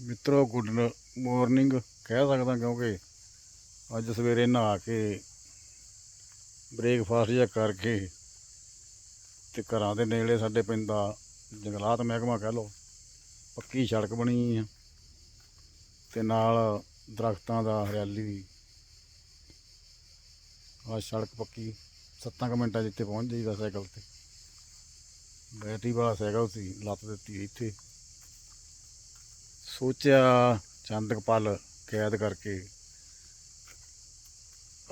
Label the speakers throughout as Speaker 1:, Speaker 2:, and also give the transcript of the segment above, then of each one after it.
Speaker 1: ਮਿੱਤਰੋ good morning ਕਹਿ ਸਕਦਾ ਕਿਉਂਕਿ ਅੱਜ ਸਵੇਰੇ ਨਹਾ ਕੇ ਬ੍ਰੇਕਫਾਸਟ ਜਿਹਾ ਕਰਕੇ ਤੇ ਘਰਾਂ ਦੇ ਨੇੜੇ ਸਾਡੇ ਪੈਂਦਾ ਜੰਗਲਾਤ ਮਹਿਕਮਾ ਕਹਿ ਲਓ, ਪੱਕੀ ਸੜਕ ਬਣੀ ਹੈ ਤੇ ਨਾਲ ਦਰਖਤਾਂ ਦਾ ਹਰਿਆਲੀ ਦੀ ਆ ਸੜਕ ਪੱਕੀ, ਸੱਤਾਂ ਕੁ ਮਿੰਟਾਂ 'ਚ ਇੱਥੇ ਪਹੁੰਚ ਜਾਈਦਾ ਸਾਈਕਲ ਤੇ। ਬੈਟਰੀ ਵਾਲਾ ਸਾਈਕਲ ਸੀ, ਲੱਤ ਦਿੱਤੀ ਇੱਥੇ। ਸੋਚਿਆ ਚੰਦਕਪਾਲ ਕੈਦ ਕਰਕੇ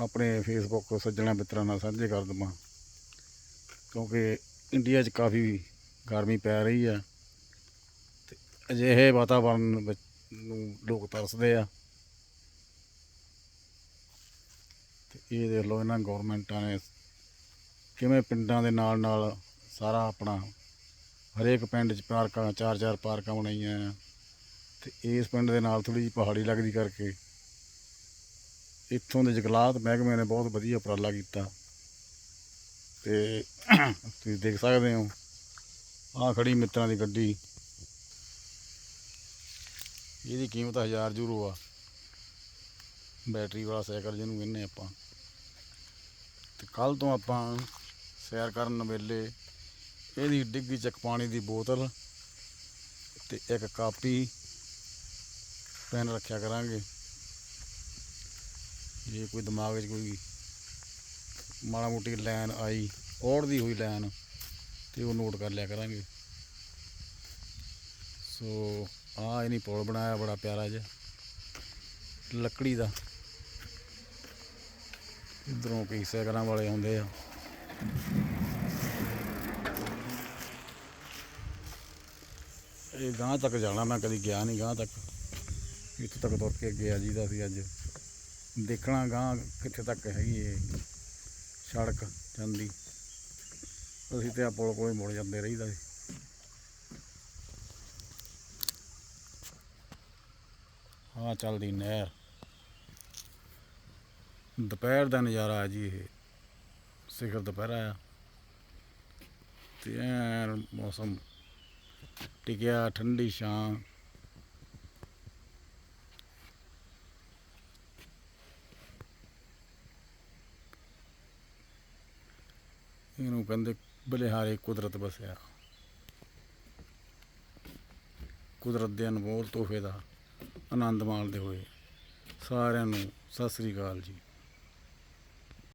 Speaker 1: ਆਪਣੇ ਫੇਸਬੁੱਕ ਸੱਜਣਾ ਮਿੱਤਰਾਂ ਨਾਲ ਸਾਂਝੇ ਕਰ ਦਵਾਂ। ਕਿਉਂਕਿ ਇੰਡੀਆ 'ਚ ਕਾਫੀ ਗਰਮੀ ਪੈ ਰਹੀ ਆ ਤੇ ਅਜਿਹੇ ਵਾਤਾਵਰਣ ਵਿੱਚ ਨੂੰ ਲੋਕ ਤਰਸਦੇ ਆ। ਤੇ ਇਹ ਦੇਖ ਲਓ ਇਹਨਾਂ ਗਵਰਨਮੈਂਟਾਂ ਨੇ ਕਿਵੇਂ ਪਿੰਡਾਂ ਦੇ ਨਾਲ ਨਾਲ ਸਾਰਾ ਆਪਣਾ ਹਰੇਕ ਪਿੰਡ 'ਚ ਪਾਰਕਾਂ ਚਾਰ ਚਾਰ ਪਾਰਕਾਂ ਬਣਾਈਆਂ ਤੇ ਇਸ ਪਿੰਡ ਦੇ ਨਾਲ ਥੋੜੀ ਜਿਹੀ ਪਹਾੜੀ ਲੱਗਦੀ ਕਰਕੇ ਇੱਥੋਂ ਦੇ ਜੰਗਲਾਤ ਮਹਿਕਮੇ ਨੇ ਬਹੁਤ ਵਧੀਆ ਉਪਰਾਲਾ ਕੀਤਾ। ਤੇ ਤੁਸੀਂ ਦੇਖ ਸਕਦੇ ਹੋ, ਆਹ ਖੜੀ ਮਿੱਤਰਾਂ ਦੀ ਗੱਡੀ। ਇਹਦੀ ਕੀਮਤ 1000 ਯੂਰੋ ਆ। ਬੈਟਰੀ ਵਾਲਾ ਸਾਈਕਲ ਜਿਹਨੂੰ ਕਹਿੰਦੇ ਆਪਾਂ। ਤੇ ਕੱਲ ਤੋਂ ਆਪਾਂ ਸੈਰ ਕਰਨ ਵੇਲੇ ਇਹਦੀ ਡਿੱਗੀ ਚੱਕ ਪਾਣੀ ਦੀ ਬੋਤਲ ਤੇ ਇੱਕ ਕਾਪੀ ਪੈਨ ਰੱਖਿਆ ਕਰਾਂਗੇ। ਜੇ ਕੋਈ ਦਿਮਾਗ ਵਿੱਚ ਕੋਈ ਮਾੜਾ ਮੋਟੀ ਲਾਈਨ ਆਈ ਔੜਦੀ ਹੋਈ ਲਾਈਨ ਤੇ ਉਹ ਨੋਟ ਕਰ ਲਿਆ ਕਰਾਂਗੇ। ਸੋ ਆ ਇਹਨੇ ਪੁਲ ਬਣਾਇਆ, ਬੜਾ ਪਿਆਰਾ ਜਿਹਾ। ਲੱਕੜੀ ਦਾ। ਇਧਰੋਂ ਕਈ ਸਾਈਕਲਾਂ ਵਾਲੇ ਆਉਂਦੇ ਆ। ਇਹ ਗਾਂ ਤੱਕ ਜਾਣਾ, ਮੈਂ ਕਦੀ ਗਿਆ ਨਹੀਂ ਗਾਂ ਤੱਕ। ਇੱਥੇ ਤੱਕ ਤੁਰ ਕੇ ਗਿਆ ਜੀਦਾ ਸੀ ਅੱਜ। ਦੇਖਣਾ ਗਾਂ ਕਿੱਥੇ ਤੱਕ ਹੈਗੀ ਇਹ ਸੜਕ, ਜਾਂਦੀ। ਅਸੀਂ ਤੇ ਆ ਪੁਲ ਕੋਲ ਮੁੜ ਜਾਂਦੇ ਰਹੀਦਾ ਸੀ। ਹਾਂ ਚੱਲਦੀ ਨਹਿਰ। ਦੁਪਹਿਰ ਦਾ ਨਜ਼ਾਰਾ ਆ ਜੀ ਇਹ। ਸਿਖਰ ਦੁਪਹਿਰਾ ਆ ਤੇ ਐਨ ਮੌਸਮ। ਟਿਕਿਆ, ਠੰਡੀ ਛਾਂ। ਇਹਨੂੰ ਕਹਿੰਦੇ ਬਲਿਹਾਰੇ ਕੁਦਰਤ ਬਸਿਆ। ਕੁਦਰਤ ਦੇ ਅਨਮੋਲ ਤੋਹਫੇ ਦਾ ਆਨੰਦ ਮਾਣਦੇ ਹੋਏ ਸਾਰਿਆਂ ਨੂੰ ਸਤਿ ਸ੍ਰੀ ਅਕਾਲ ਜੀ।